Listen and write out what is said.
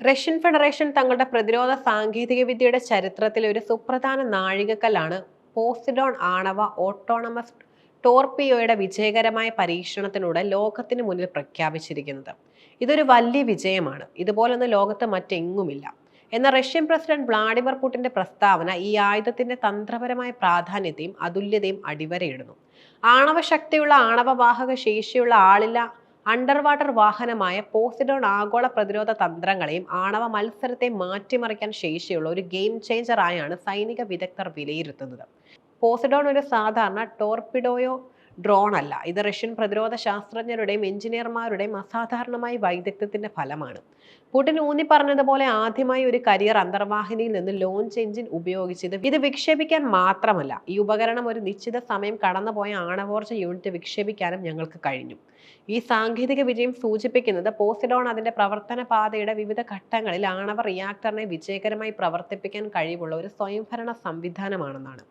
Russian federation തങ്ങളുടെ പ്രതിരോധ സാങ്കേതിക വിദ്യയുടെ ചരിത്രത്തിൽ ഒരു സുപ്രധാന നാഴികക്കല്ലാണ് പോസിഡോൺ ആണവ ഓട്ടോണമസ് ടോർപിയോയുടെ വിജയകരമായ പരീക്ഷണത്തിലൂടെ ലോകത്തിന് മുന്നിൽ പ്രഖ്യാപിച്ചിരിക്കുന്നത്. ഇതൊരു വലിയ വിജയമാണ്. ഇതുപോലൊന്ന് ലോകത്ത് മറ്റെങ്ങുമില്ല. എന്നാൽ റഷ്യൻ പ്രസിഡന്റ് വ്ളാഡിമിർ പുടിന്റെ പ്രസ്താവന ഈ ആയുധത്തിന്റെ തന്ത്രപരമായ പ്രാധാന്യത്തെയും അതുല്യതയും അടിവരയിടുന്നു. ആണവ ശക്തിയുള്ള ആണവവാഹക ശേഷിയുള്ള ആളില്ല അണ്ടർ വാട്ടർ വാഹനമായ പോസിഡോൺ ആഗോള പ്രതിരോധ തന്ത്രങ്ങളെയും ആണവ മത്സരത്തെ മാറ്റിമറിക്കാൻ ശേഷിയുള്ള ഒരു ഗെയിം ചേഞ്ചറായാണ് സൈനിക വിദഗ്ധർ വിലയിരുത്തുന്നത്. പോസിഡോൺ ഒരു സാധാരണ ടോർപിഡോയോ ഡ്രോൺ അല്ല. ഇത് റഷ്യൻ പ്രതിരോധ ശാസ്ത്രജ്ഞരുടെയും എഞ്ചിനീയർമാരുടെയും അസാധാരണമായ വൈദഗ്ധ്യത്തിന്റെ ഫലമാണ്. പുടിൻ ഊന്നി പറഞ്ഞതുപോലെ ആദ്യമായി ഒരു കരിയർ അന്തർവാഹിനിയിൽ നിന്ന് ലോഞ്ച് എഞ്ചിൻ ഉപയോഗിച്ചത് ഇത് വിക്ഷേപിക്കാൻ മാത്രമല്ല ഈ ഉപകരണം ഒരു നിശ്ചിത സമയം കടന്നുപോയ ആണവോർജ യൂണിറ്റ് വിക്ഷേപിക്കാനും ഞങ്ങൾക്ക് കഴിഞ്ഞു. ഈ സാങ്കേതിക വിജയം സൂചിപ്പിക്കുന്നത് പോസിഡോൺ അതിന്റെ പ്രവർത്തന പാതയുടെ വിവിധ ഘട്ടങ്ങളിൽ ആണവ റിയാക്ടറിനെ വിജയകരമായി പ്രവർത്തിപ്പിക്കാൻ കഴിവുള്ള ഒരു സ്വയംഭരണ സംവിധാനമാണെന്നാണ്.